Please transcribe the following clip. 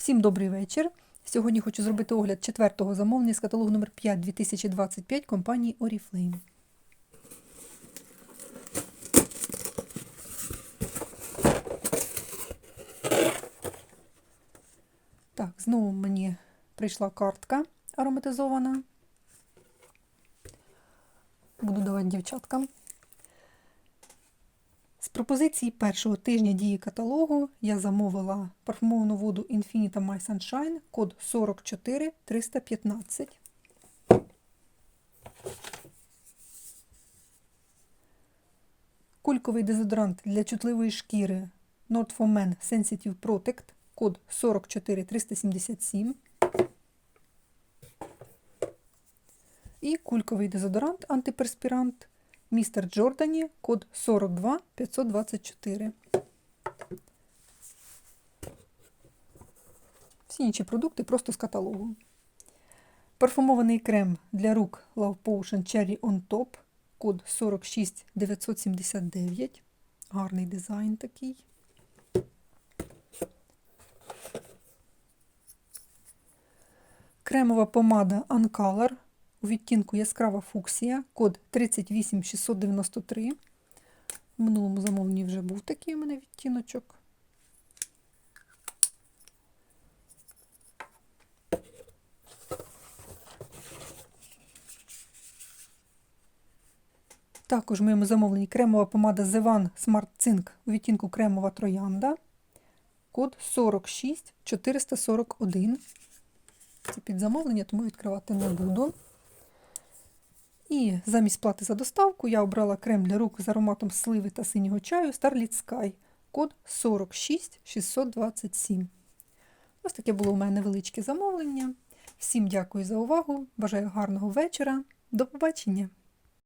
Всім добрий вечір. Сьогодні хочу зробити огляд четвертого замовлення з каталогу номер 5 2025 компанії Oriflame. Так, знову мені прийшла картка ароматизована. Буду давати дівчаткам. Пропозиції першого тижня дії каталогу я замовила парфумовану воду Infinita My Sunshine, код 44315. Кульковий дезодорант для чутливої шкіри Not for Men Sensitive Protect, код 44377. І кульковий дезодорант антиперспірант Містер Джордані, код 42524. Всі інші продукти просто з каталогу. Парфумований крем для рук Love Potion Cherry On Top, код 46979. Гарний дизайн такий. Кремова помада Uncolor у відтінку яскрава фуксія, код 38693. В минулому замовленні вже був такий у мене відтіночок. Також в моєму замовленні кремова помада One Smart Zinc у відтінку кремова троянда. Код 46441. Це під замовлення, тому відкривати не буду. І замість плати за доставку я обрала крем для рук з ароматом сливи та синього чаю Starlit Sky, код 46627. Ось таке було у мене невеличке замовлення. Всім дякую за увагу. Бажаю гарного вечора. До побачення!